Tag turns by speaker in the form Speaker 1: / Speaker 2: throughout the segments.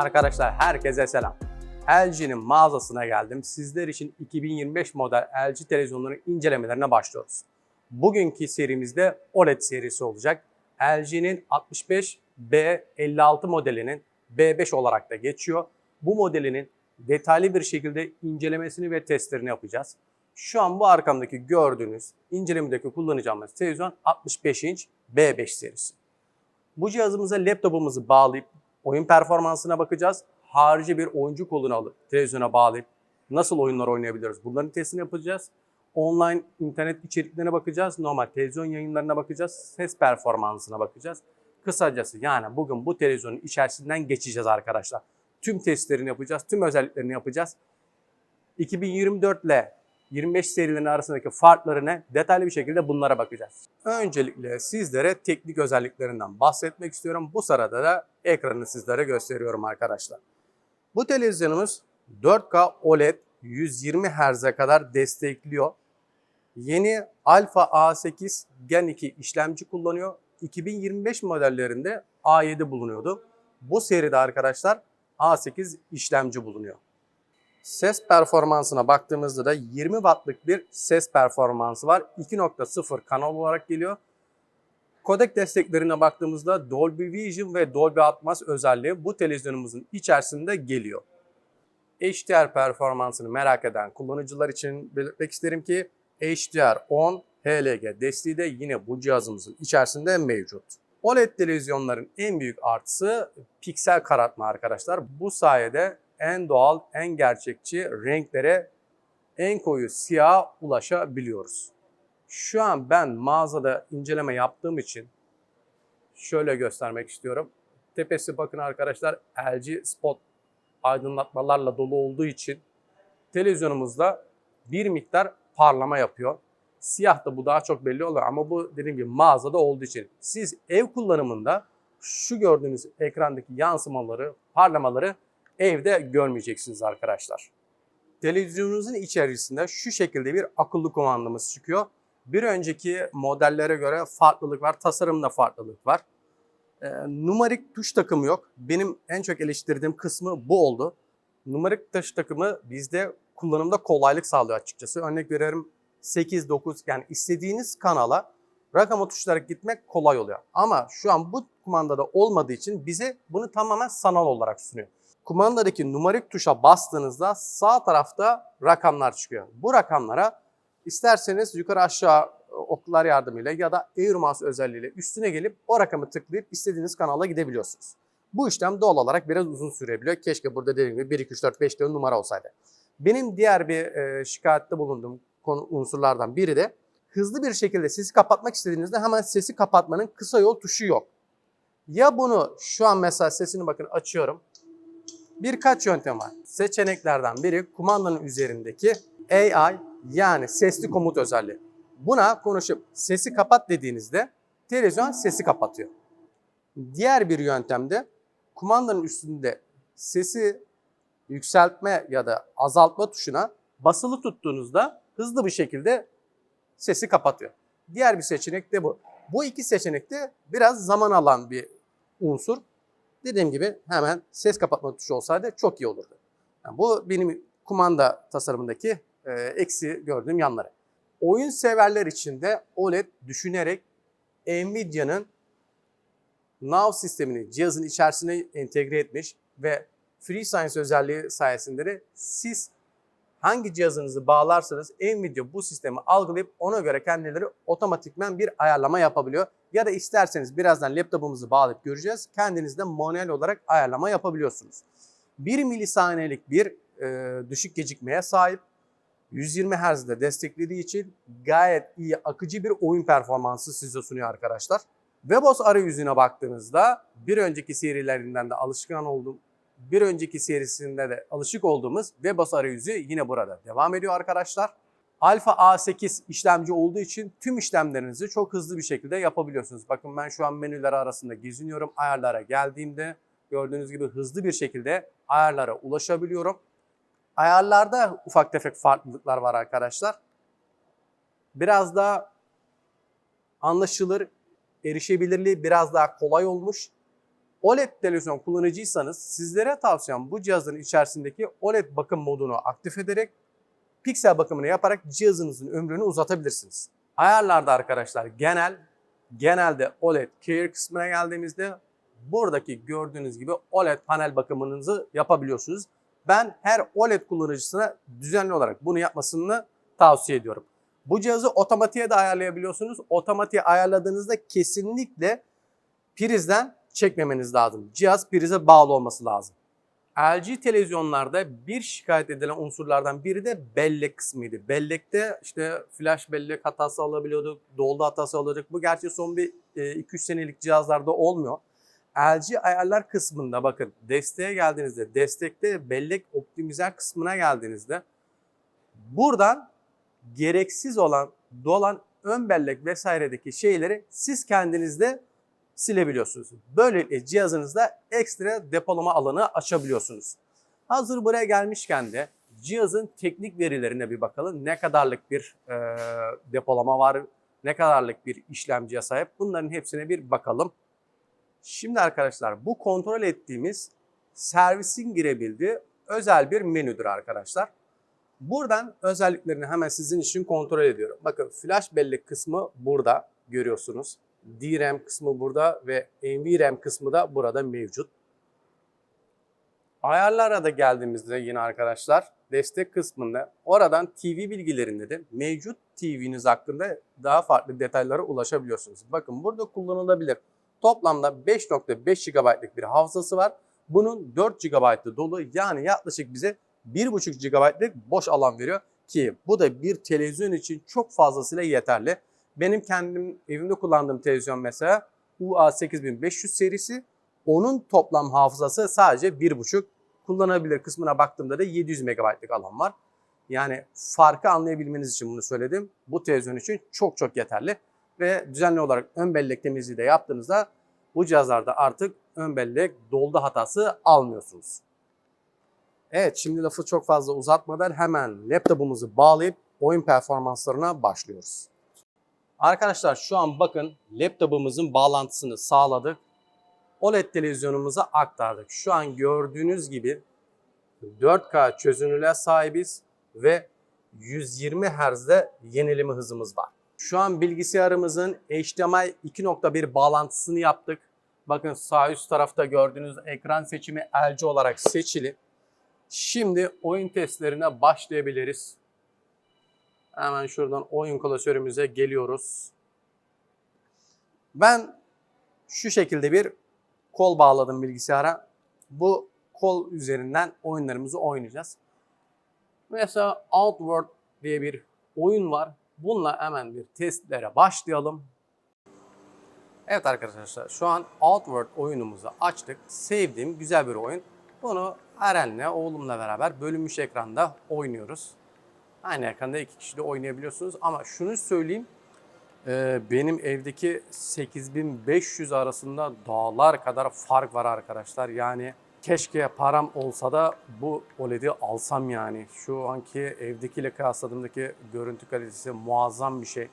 Speaker 1: Arkadaşlar herkese selam. LG'nin mağazasına geldim. Sizler için 2025 model LG televizyonların incelemelerine başlıyoruz. Bugünkü serimizde OLED serisi olacak. LG'nin 65B56 modelinin B5 olarak da geçiyor. Bu modelinin detaylı bir şekilde incelemesini ve testlerini yapacağız. Şu an bu arkamdaki gördüğünüz incelemedeki kullanacağımız televizyon 65 inç B5 serisi. Bu cihazımıza laptopumuzu bağlayıp oyun performansına bakacağız. Harici bir oyuncu kolunu alıp televizyona bağlayıp nasıl oyunlar oynayabiliriz bunların testini yapacağız. Online internet içeriklerine bakacağız. Normal televizyon yayınlarına bakacağız. Ses performansına bakacağız. Kısacası yani bugün bu televizyonun içerisinden geçeceğiz arkadaşlar. Tüm testlerini yapacağız. Tüm özelliklerini yapacağız. 2024 ile 25 serilerinin arasındaki farklarına detaylı bir şekilde bunlara bakacağız. Öncelikle sizlere teknik özelliklerinden bahsetmek istiyorum. Bu sırada da ekranı sizlere gösteriyorum arkadaşlar. Bu televizyonumuz 4K OLED 120 Hz'e kadar destekliyor. Yeni Alpha A8 Gen 2 işlemci kullanıyor. 2025 modellerinde A7 bulunuyordu. Bu seride arkadaşlar A8 işlemci bulunuyor. Ses performansına baktığımızda da 20 wattlık bir ses performansı var. 2.0 kanal olarak geliyor. Kodek desteklerine baktığımızda Dolby Vision ve Dolby Atmos özelliği bu televizyonumuzun içerisinde geliyor. HDR performansını merak eden kullanıcılar için belirtmek isterim ki HDR 10 HLG desteği de yine bu cihazımızın içerisinde mevcut. OLED televizyonların en büyük artısı piksel karartma arkadaşlar. Bu sayede en doğal, en gerçekçi renklere en koyu siyah ulaşabiliyoruz. Şu an ben mağazada inceleme yaptığım için şöyle göstermek istiyorum. Tepesi bakın arkadaşlar LG spot aydınlatmalarla dolu olduğu için televizyonumuzda bir miktar parlama yapıyor. Siyah da bu daha çok belli oluyor ama bu dediğim gibi mağazada olduğu için. Siz ev kullanımında şu gördüğünüz ekrandaki yansımaları, parlamaları evde görmeyeceksiniz arkadaşlar. Televizyonunuzun içerisinde şu şekilde bir akıllı kumandamız çıkıyor. Bir önceki modellere göre farklılık var, tasarımda farklılık var. Ee, numarik tuş takımı yok. Benim en çok eleştirdiğim kısmı bu oldu. Numarik tuş takımı bizde kullanımda kolaylık sağlıyor açıkçası. Örnek veriyorum 8, 9 yani istediğiniz kanala rakama tuşlayarak gitmek kolay oluyor. Ama şu an bu kumandada olmadığı için bize bunu tamamen sanal olarak sunuyor. Kumandadaki numarik tuşa bastığınızda sağ tarafta rakamlar çıkıyor. Bu rakamlara isterseniz yukarı aşağı e, oklar yardımıyla ya da Air Mouse özelliğiyle üstüne gelip o rakamı tıklayıp istediğiniz kanala gidebiliyorsunuz. Bu işlem doğal olarak biraz uzun sürebiliyor. Keşke burada dediğim gibi 1, 2, 3, 4, 5 diye numara olsaydı. Benim diğer bir e, şikayette bulunduğum konu unsurlardan biri de hızlı bir şekilde sesi kapatmak istediğinizde hemen sesi kapatmanın kısa yol tuşu yok. Ya bunu şu an mesela sesini bakın açıyorum. Birkaç yöntem var. Seçeneklerden biri kumandanın üzerindeki AI yani sesli komut özelliği. Buna konuşup sesi kapat dediğinizde televizyon sesi kapatıyor. Diğer bir yöntemde kumandanın üstünde sesi yükseltme ya da azaltma tuşuna basılı tuttuğunuzda hızlı bir şekilde sesi kapatıyor. Diğer bir seçenek de bu. Bu iki seçenek de biraz zaman alan bir unsur. Dediğim gibi hemen ses kapatma tuşu olsaydı çok iyi olurdu. Yani bu benim kumanda tasarımındaki e, eksi gördüğüm yanları. Oyun severler için de OLED düşünerek Nvidia'nın Now sistemini cihazın içerisine entegre etmiş ve FreeSense özelliği sayesinde de siz hangi cihazınızı bağlarsanız Nvidia bu sistemi algılayıp ona göre kendileri otomatikmen bir ayarlama yapabiliyor. Ya da isterseniz birazdan laptopumuzu bağlayıp göreceğiz. Kendiniz de manuel olarak ayarlama yapabiliyorsunuz. 1 milisaniyelik bir e, düşük gecikmeye sahip. 120 Hz'de desteklediği için gayet iyi akıcı bir oyun performansı size sunuyor arkadaşlar. WebOS arayüzüne baktığınızda bir önceki serilerinden de alışkan olduğum bir önceki serisinde de alışık olduğumuz WebOS arayüzü yine burada devam ediyor arkadaşlar. Alpha A8 işlemci olduğu için tüm işlemlerinizi çok hızlı bir şekilde yapabiliyorsunuz. Bakın ben şu an menüler arasında geziniyorum. Ayarlara geldiğimde gördüğünüz gibi hızlı bir şekilde ayarlara ulaşabiliyorum. Ayarlarda ufak tefek farklılıklar var arkadaşlar. Biraz daha anlaşılır, erişebilirliği biraz daha kolay olmuş. OLED televizyon kullanıcıysanız sizlere tavsiyem bu cihazın içerisindeki OLED bakım modunu aktif ederek piksel bakımını yaparak cihazınızın ömrünü uzatabilirsiniz. Ayarlarda arkadaşlar genel, genelde OLED Care kısmına geldiğimizde buradaki gördüğünüz gibi OLED panel bakımınızı yapabiliyorsunuz. Ben her OLED kullanıcısına düzenli olarak bunu yapmasını tavsiye ediyorum. Bu cihazı otomatiğe de ayarlayabiliyorsunuz. Otomatiğe ayarladığınızda kesinlikle prizden çekmemeniz lazım. Cihaz prize bağlı olması lazım. LG televizyonlarda bir şikayet edilen unsurlardan biri de bellek kısmıydı. Bellekte işte flash bellek hatası alabiliyorduk, doldu hatası alıyorduk. Bu gerçi son bir 2-3 senelik cihazlarda olmuyor. LG ayarlar kısmında bakın desteğe geldiğinizde, destekte bellek optimizer kısmına geldiğinizde buradan gereksiz olan, dolan ön bellek vesairedeki şeyleri siz kendinizde silebiliyorsunuz. Böylelikle cihazınızda ekstra depolama alanı açabiliyorsunuz. Hazır buraya gelmişken de cihazın teknik verilerine bir bakalım. Ne kadarlık bir e, depolama var, ne kadarlık bir işlemciye sahip bunların hepsine bir bakalım. Şimdi arkadaşlar bu kontrol ettiğimiz servisin girebildiği özel bir menüdür arkadaşlar. Buradan özelliklerini hemen sizin için kontrol ediyorum. Bakın flash bellek kısmı burada görüyorsunuz. DRAM kısmı burada ve NVRAM kısmı da burada mevcut. Ayarlara da geldiğimizde yine arkadaşlar destek kısmında oradan TV bilgilerinde de mevcut TV'niz hakkında daha farklı detaylara ulaşabiliyorsunuz. Bakın burada kullanılabilir. Toplamda 5.5 GB'lık bir hafızası var. Bunun 4 GB'ı dolu yani yaklaşık bize 1.5 GB'lık boş alan veriyor ki bu da bir televizyon için çok fazlasıyla yeterli. Benim kendim evimde kullandığım televizyon mesela UA 8500 serisi. Onun toplam hafızası sadece 1.5 kullanabilir kısmına baktığımda da 700 MB'lık alan var. Yani farkı anlayabilmeniz için bunu söyledim. Bu televizyon için çok çok yeterli. Ve düzenli olarak ön bellek temizliği de yaptığınızda bu cihazlarda artık ön bellek doldu hatası almıyorsunuz. Evet şimdi lafı çok fazla uzatmadan hemen laptopumuzu bağlayıp oyun performanslarına başlıyoruz. Arkadaşlar şu an bakın laptopumuzun bağlantısını sağladık. OLED televizyonumuza aktardık. Şu an gördüğünüz gibi 4K çözünürlüğe sahibiz ve 120 Hz'de yenileme hızımız var. Şu an bilgisayarımızın HDMI 2.1 bağlantısını yaptık. Bakın sağ üst tarafta gördüğünüz ekran seçimi LG olarak seçili. Şimdi oyun testlerine başlayabiliriz. Hemen şuradan oyun klasörümüze geliyoruz. Ben şu şekilde bir kol bağladım bilgisayara. Bu kol üzerinden oyunlarımızı oynayacağız. Mesela Outward diye bir oyun var. Bununla hemen bir testlere başlayalım. Evet arkadaşlar şu an Outward oyunumuzu açtık. Sevdiğim güzel bir oyun. Bunu Eren'le, oğlumla beraber bölünmüş ekranda oynuyoruz. Aynı ekranda iki kişi de oynayabiliyorsunuz. Ama şunu söyleyeyim. e, Benim evdeki 8500 arasında dağlar kadar fark var arkadaşlar. Yani keşke param olsa da bu OLED'i alsam yani. Şu anki evdekiyle kıyasladığımdaki görüntü kalitesi muazzam bir şey.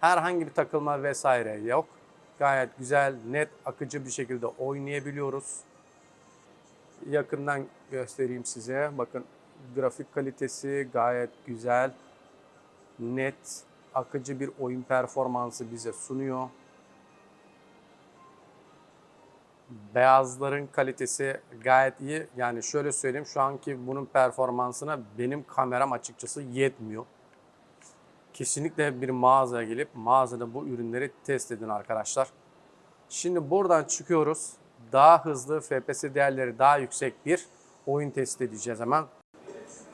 Speaker 1: Herhangi bir takılma vesaire yok. Gayet güzel, net, akıcı bir şekilde oynayabiliyoruz. Yakından göstereyim size. Bakın grafik kalitesi gayet güzel. Net, akıcı bir oyun performansı bize sunuyor. Beyazların kalitesi gayet iyi. Yani şöyle söyleyeyim şu anki bunun performansına benim kameram açıkçası yetmiyor. Kesinlikle bir mağazaya gelip mağazada bu ürünleri test edin arkadaşlar. Şimdi buradan çıkıyoruz. Daha hızlı FPS değerleri daha yüksek bir oyun test edeceğiz hemen.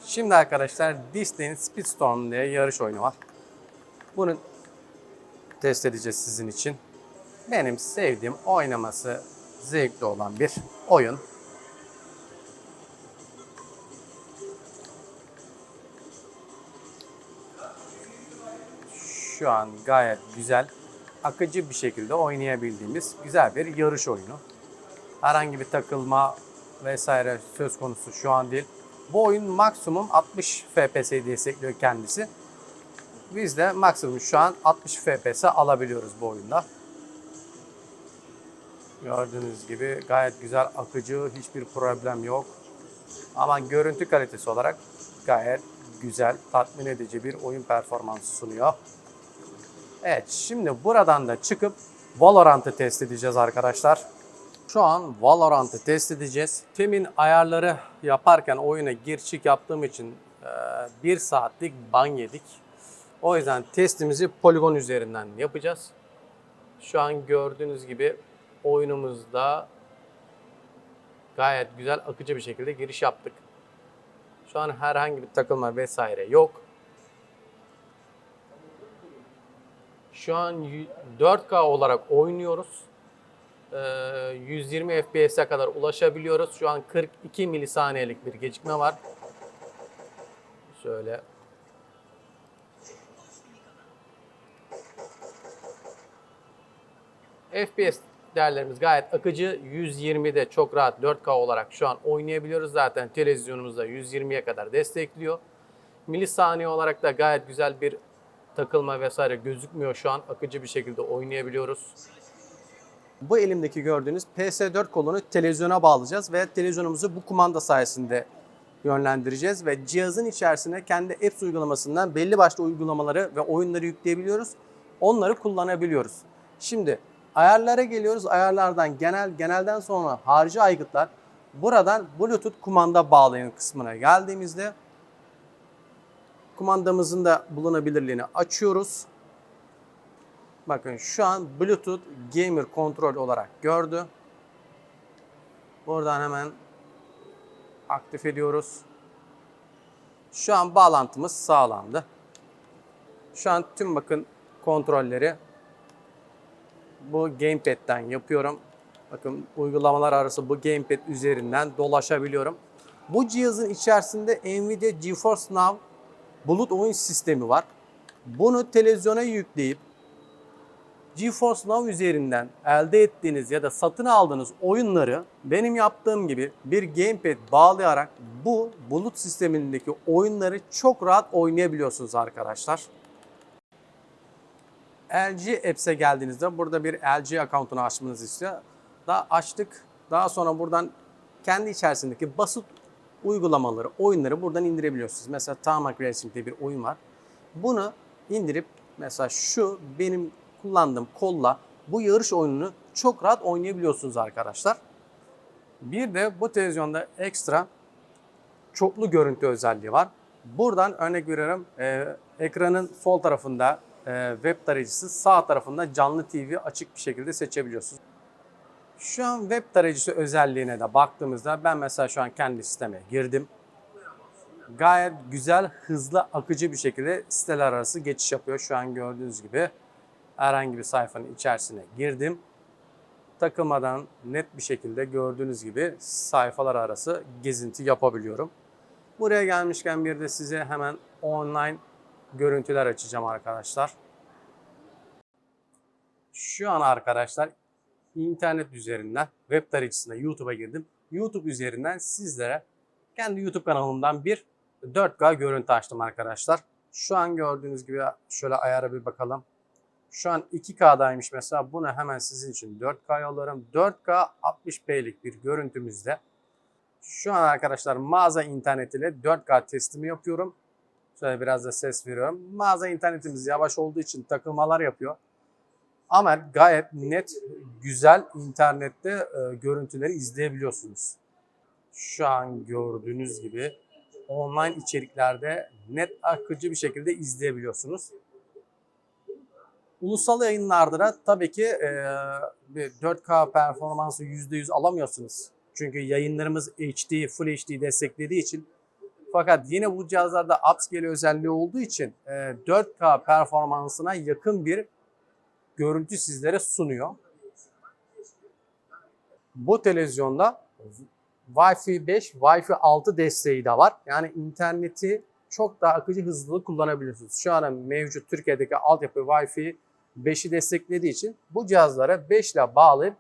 Speaker 1: Şimdi arkadaşlar Disney'in Speedstorm diye yarış oyunu var. Bunu test edeceğiz sizin için. Benim sevdiğim oynaması zevkli olan bir oyun. Şu an gayet güzel, akıcı bir şekilde oynayabildiğimiz güzel bir yarış oyunu. Herhangi bir takılma vesaire söz konusu şu an değil. Bu oyun maksimum 60 FPS'yi destekliyor kendisi. Biz de maksimum şu an 60 FPS alabiliyoruz bu oyunda. Gördüğünüz gibi gayet güzel akıcı, hiçbir problem yok. Ama görüntü kalitesi olarak gayet güzel, tatmin edici bir oyun performansı sunuyor. Evet, şimdi buradan da çıkıp Valorant'ı test edeceğiz arkadaşlar. Şu an Valorant'ı test edeceğiz. Temin ayarları yaparken oyuna gir çık yaptığım için e, bir saatlik ban yedik. O yüzden testimizi poligon üzerinden yapacağız. Şu an gördüğünüz gibi oyunumuzda gayet güzel akıcı bir şekilde giriş yaptık. Şu an herhangi bir takılma vesaire yok. Şu an y- 4K olarak oynuyoruz. Ee, 120 FPS'e kadar ulaşabiliyoruz. Şu an 42 milisaniyelik bir gecikme var. Şöyle FPS değerlerimiz gayet akıcı. 120'de çok rahat 4K olarak şu an oynayabiliyoruz. Zaten televizyonumuzda 120'ye kadar destekliyor. Milisaniye olarak da gayet güzel bir takılma vesaire gözükmüyor şu an. Akıcı bir şekilde oynayabiliyoruz. Bu elimdeki gördüğünüz PS4 kolunu televizyona bağlayacağız ve televizyonumuzu bu kumanda sayesinde yönlendireceğiz ve cihazın içerisine kendi Apps uygulamasından belli başlı uygulamaları ve oyunları yükleyebiliyoruz. Onları kullanabiliyoruz. Şimdi ayarlara geliyoruz. Ayarlardan genel, genelden sonra harici aygıtlar. Buradan Bluetooth kumanda bağlayın kısmına geldiğimizde kumandamızın da bulunabilirliğini açıyoruz. Bakın şu an Bluetooth Gamer Kontrol olarak gördü. Buradan hemen aktif ediyoruz. Şu an bağlantımız sağlandı. Şu an tüm bakın kontrolleri bu gamepad'den yapıyorum. Bakın uygulamalar arası bu gamepad üzerinden dolaşabiliyorum. Bu cihazın içerisinde Nvidia GeForce Now bulut oyun sistemi var. Bunu televizyona yükleyip GeForce Now üzerinden elde ettiğiniz ya da satın aldığınız oyunları benim yaptığım gibi bir gamepad bağlayarak bu bulut sistemindeki oyunları çok rahat oynayabiliyorsunuz arkadaşlar. LG Apps'e geldiğinizde burada bir LG account'unu açmanızı istiyor. Daha açtık. Daha sonra buradan kendi içerisindeki basit uygulamaları, oyunları buradan indirebiliyorsunuz. Mesela Tarmac Racing diye bir oyun var. Bunu indirip mesela şu benim kullandığım kolla bu yarış oyununu çok rahat oynayabiliyorsunuz arkadaşlar. Bir de bu televizyonda ekstra çoklu görüntü özelliği var. Buradan örnek veriyorum e, ekranın sol tarafında e, web tarayıcısı sağ tarafında canlı TV açık bir şekilde seçebiliyorsunuz. Şu an web tarayıcısı özelliğine de baktığımızda ben mesela şu an kendi sisteme girdim. Gayet güzel, hızlı, akıcı bir şekilde siteler arası geçiş yapıyor. Şu an gördüğünüz gibi herhangi bir sayfanın içerisine girdim. Takılmadan net bir şekilde gördüğünüz gibi sayfalar arası gezinti yapabiliyorum. Buraya gelmişken bir de size hemen online görüntüler açacağım arkadaşlar. Şu an arkadaşlar internet üzerinden web tarayıcısına YouTube'a girdim. YouTube üzerinden sizlere kendi YouTube kanalımdan bir 4K görüntü açtım arkadaşlar. Şu an gördüğünüz gibi şöyle ayara bir bakalım. Şu an 2K'daymış mesela. Bunu hemen sizin için 4K yollarım. 4K 60p'lik bir görüntümüzde. Şu an arkadaşlar mağaza internet ile 4K testimi yapıyorum. Şöyle biraz da ses veriyorum. Mağaza internetimiz yavaş olduğu için takılmalar yapıyor. Ama gayet net, güzel internette e, görüntüleri izleyebiliyorsunuz. Şu an gördüğünüz gibi online içeriklerde net akıcı bir şekilde izleyebiliyorsunuz. Ulusal yayınlarda da tabii ki e, bir 4K performansı %100 alamıyorsunuz. Çünkü yayınlarımız HD, Full HD desteklediği için. Fakat yine bu cihazlarda upscale özelliği olduğu için e, 4K performansına yakın bir görüntü sizlere sunuyor. Bu televizyonda Wi-Fi 5, Wi-Fi 6 desteği de var. Yani interneti çok daha akıcı hızlı kullanabiliyorsunuz. Şu an mevcut Türkiye'deki altyapı Wi-Fi 5'i desteklediği için bu cihazlara 5 ile bağlayıp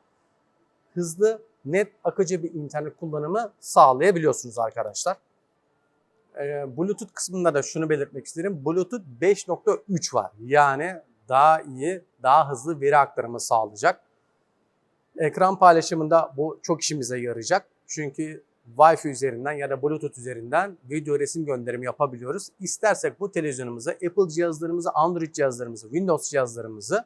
Speaker 1: hızlı, net, akıcı bir internet kullanımı sağlayabiliyorsunuz arkadaşlar. Ee, Bluetooth kısmında da şunu belirtmek isterim. Bluetooth 5.3 var. Yani daha iyi, daha hızlı veri aktarımı sağlayacak. Ekran paylaşımında bu çok işimize yarayacak. Çünkü Wi-Fi üzerinden ya da Bluetooth üzerinden video resim gönderimi yapabiliyoruz. İstersek bu televizyonumuza Apple cihazlarımızı, Android cihazlarımızı, Windows cihazlarımızı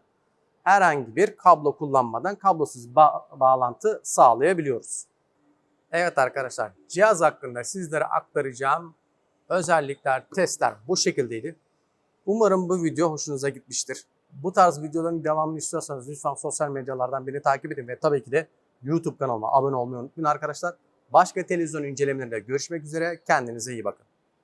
Speaker 1: herhangi bir kablo kullanmadan kablosuz ba- bağlantı sağlayabiliyoruz. Evet arkadaşlar cihaz hakkında sizlere aktaracağım özellikler, testler bu şekildeydi. Umarım bu video hoşunuza gitmiştir. Bu tarz videoların devamını istiyorsanız lütfen sosyal medyalardan beni takip edin ve tabii ki de YouTube kanalıma abone olmayı unutmayın arkadaşlar. Başka televizyon incelemelerinde görüşmek üzere. Kendinize iyi bakın.